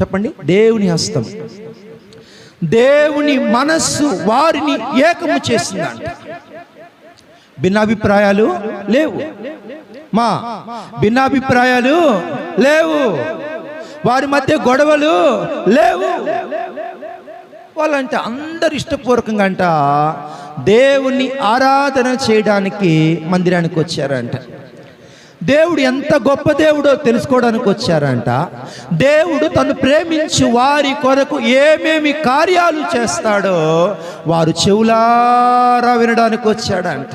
చెప్పండి? దేవుని హస్తం. దేవుని మనస్సు వారిని ఏకము చేసిందంట. భిన్నాభిప్రాయాలు లేవు. మా భిన్నాభిప్రాయాలు లేవు. వారి మధ్య గొడవలు లేవు. వాళ్ళంటే అందరు ఇష్టపూర్వకంగా అంట దేవుని ఆరాధన చేయడానికి మందిరానికి వచ్చారంట. దేవుడు ఎంత గొప్ప దేవుడో తెలుసుకోవడానికి వచ్చారంట. దేవుడు తను ప్రేమించి వారి కొరకు ఏమేమి కార్యాలు చేస్తాడో వారు చెవులారా వినడానికి వచ్చాడంట.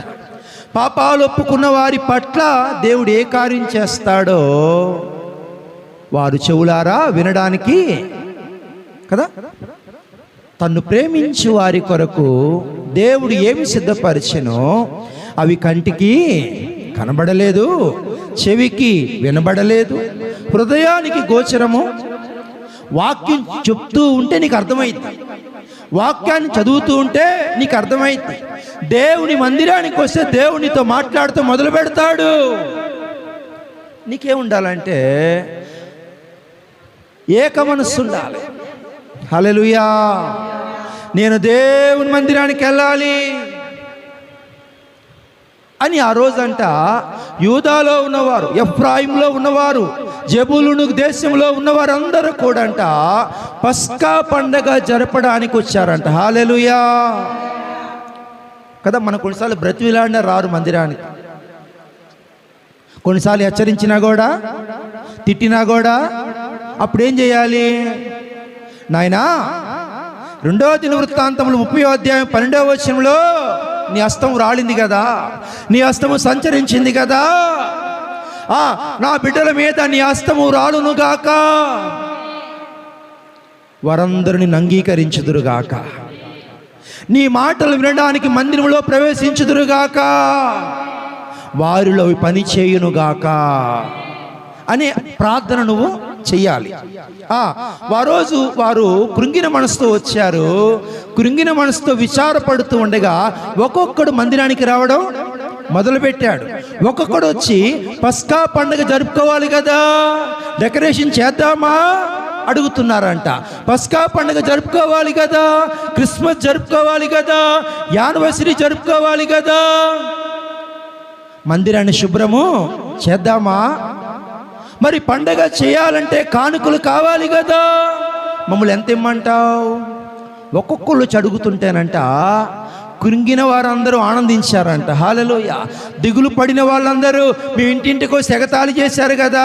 పాపాలు ఒప్పుకున్న వారి పట్ల దేవుడు ఏ కార్యం చేస్తాడో వారు చెవులారా వినడానికి కదా? తన్ను ప్రేమించి వారి కొరకు దేవుడు ఏమి సిద్ధపరిచినో అవి కంటికి కనబడలేదు. చెవికి వినబడలేదు హృదయానికి గోచరము. వాక్యం చెప్తూ ఉంటే నీకు అర్థమైంది. వాక్యాన్ని చదువుతూ ఉంటే నీకు అర్థమైంది. దేవుని మందిరానికి వస్తే దేవునితో మాట్లాడుతూ మొదలు పెడతాడు. నీకేం ఉండాలంటే ఏక మనస్సు ఉండాలి. హల్లెలూయా. నేను దేవుని మందిరానికి వెళ్ళాలి. అని ఆ రోజంట యూదాలో ఉన్నవారు ఎఫ్రాయింలో ఉన్నవారు జబులును దేశంలో ఉన్నవారు అందరూ కూడంట పస్కా పండగ జరపడానికి వచ్చారంట. హాలెలుయా! కదా మన కొన్నిసార్లు బ్రతిలాడిన రారు మందిరానికి. కొన్నిసార్లు హెచ్చరించినా కూడా తిట్టినా కూడా అప్పుడేం చేయాలి? నాయనా రెండవ దిన వృత్తాంతములు ముప్పై అధ్యాయం పన్నెండవ వచనంలో నీ హస్తం రాలింది కదా నీ హస్తము సంచరించింది కదా. ఆ నా బిడ్డల మీద నీ హస్తము రాలునుగాక వారందరిని అంగీకరించుదురుగాక నీ మాటలు వినడానికి మందిరంలో ప్రవేశించుదురుగాక వారిలో పని చేయునుగాక అనే ప్రార్థన నువ్వు చెయ్యాలి. ఆ రోజు వారు కృంగిన మనసుతో వచ్చారు. కృంగిన మనసుతో విచారపడుతూ ఉండగా ఒక్కొక్కడు మందిరానికి రావడం మొదలుపెట్టాడు. ఒక్కొక్కడు వచ్చి పస్కా పండుగ జరుపుకోవాలి కదా డెకరేషన్ చేద్దామా అడుగుతున్నారంట. పస్కా పండుగ జరుపుకోవాలి కదా క్రిస్మస్ జరుపుకోవాలి కదా యానివర్సరీ జరుపుకోవాలి కదా. మందిరాన్ని శుభ్రము చేద్దామా మరి పండగ చేయాలంటే కానుకలు కావాలి కదా. మమ్మల్ని ఎంత ఇమ్మంటావు? ఒక్కొక్కళ్ళు చడుగుతుంటేనంట కృంగిన వారందరూ ఆనందించారంట. హాలలోయ. దిగులు పడిన వాళ్ళందరూ మీ ఇంటింటికో సెగతాళి చేశారు కదా.